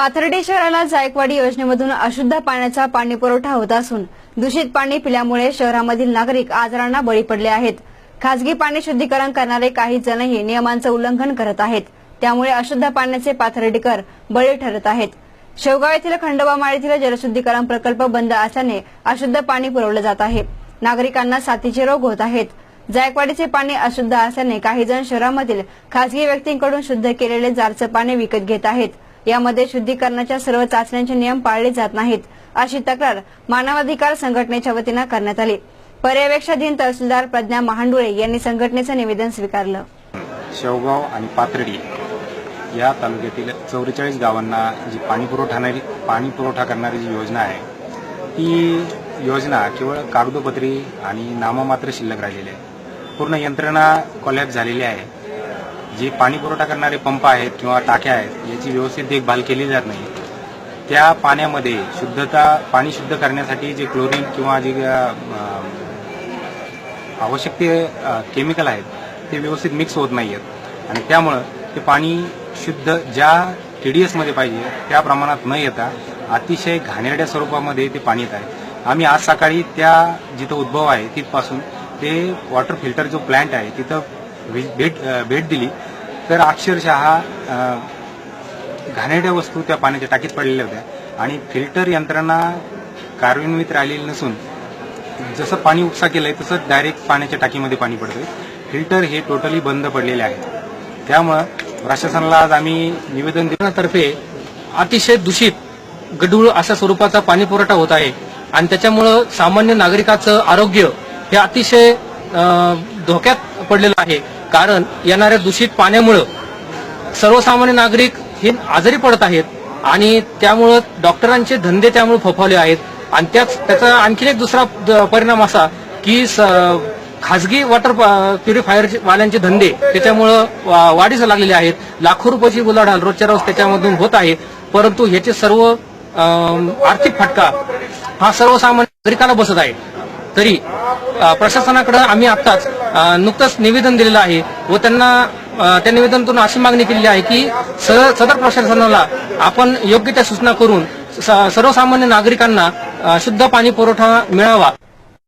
पाथर्डी शहराला जायकवाडी योजनेमधून अशुद्ध पाण्याचा पाणी पुरवठा होत असून दूषित पाणी पिल्यामुळे शहरामधील नागरिक आजारांना बळी पडले आहेत. खासगी पाणी शुद्धीकरण करणारे काही जणही नियमांचं उल्लंघन करत आहेत. त्यामुळे अशुद्ध पाण्याचे पाथर्डीकर बळी ठरत आहेत. शेवगाव येथील खंडोबा माळीतील जलशुद्धीकरण प्रकल्प बंद असल्याने अशुद्ध पाणी पुरवलं जात आहे. नागरिकांना साथीचे रोग होत आहेत. जायकवाडीचे पाणी अशुद्ध असल्याने काही जण शहरामधील खासगी व्यक्तींकडून शुद्ध केलेले जारचं पाणी विकत घेत आहेत. यामध्ये शुद्धीकरणाच्या सर्व चाचण्यांचे नियम पाळले जात नाहीत अशी तक्रार मानवाधिकार संघटनेच्या वतीनं करण्यात आली. पर्यवेक्षाधीन तहसीलदार प्रज्ञा महांडुळे यांनी संघटनेचं निवेदन स्वीकारलं. शेवगाव आणि पाथर्डी या तालुक्यातील चौवेचाळीस गावांना जी पाणी पुरवठा पाणी पुरवठा करणारी जी योजना आहे ती योजना केवळ कागदोपत्री आणि नाममात्र शिल्लक राहिलेली आहे. पूर्ण यंत्रणा कॉलॅप झालेली आहे. जे पाणी पुरवठा करणारे पंप आहेत किंवा टाक्या आहेत याची व्यवस्थित देखभाल केली जात नाही. त्या पाण्यामध्ये शुद्धता पाणी शुद्ध करण्यासाठी जे क्लोरीन किंवा जे आवश्यक ते केमिकल आहेत ते व्यवस्थित मिक्स होत नाही आहेत आणि त्यामुळं ते पाणी शुद्ध ज्या टी डी एसमध्ये पाहिजे त्या प्रमाणात न येता अतिशय घाणेरड्या स्वरूपामध्ये ते पाणी येत आहे. आम्ही आज सकाळी त्या जिथं उद्भव आहे तिथपासून ते वॉटर फिल्टर जो प्लॅन्ट आहे तिथं भेट भेट दिली. तर अक्षरशः घाणेड्या घाणेरड्या वस्तू त्या पाण्याच्या टाकीत पडलेल्या होत्या. आणि फिल्टर यंत्रणा कार्यान्वित राहिलेली नसून जसं पाणी उपसा केलंय तसं डायरेक्ट पाण्याच्या टाकीमध्ये पाणी पडतंय. फिल्टर हे टोटली बंद पडलेले आहे. त्यामुळं प्रशासनाला आज आम्ही निवेदन देण्यातर्फे अतिशय दूषित गढूळ अशा स्वरूपाचा पाणी पुरवठा होत आहे. आणि त्याच्यामुळं सामान्य नागरिकाचं आरोग्य हे अतिशय धोक्यात पडलेलं आहे. कारण येणाऱ्या दूषित पाण्यामुळं सर्वसामान्य नागरिक हे आजारी पडत आहेत आणि त्यामुळं डॉक्टरांचे धंदे त्यामुळे फोफावले आहेत. आणि त्याच त्याचा आणखीन एक दुसरा परिणाम असा की स- वॉटर प्युरिफायर वाल्यांचे धंदे त्याच्यामुळं वा- वाढीस लागलेले आहेत. लाखो रुपयाची बुलाढाल रोजच्या रोज त्याच्यामधून होत आहे. परंतु ह्याचे सर्व आर्थिक फटका हा सर्वसामान्य नागरिकाला बसत आहे. तरी प्रशासनाकडे आम्ही आत्ताच नुकतंच निवेदन दिलेलं आहे व त्यांना त्या निवेदनातून अशी मागणी केलेली आहे की सदर प्रशासनाला आपण योग्य त्या सूचना करून स- सर्वसामान्य नागरिकांना शुद्ध पाणी पुरवठा मिळावा.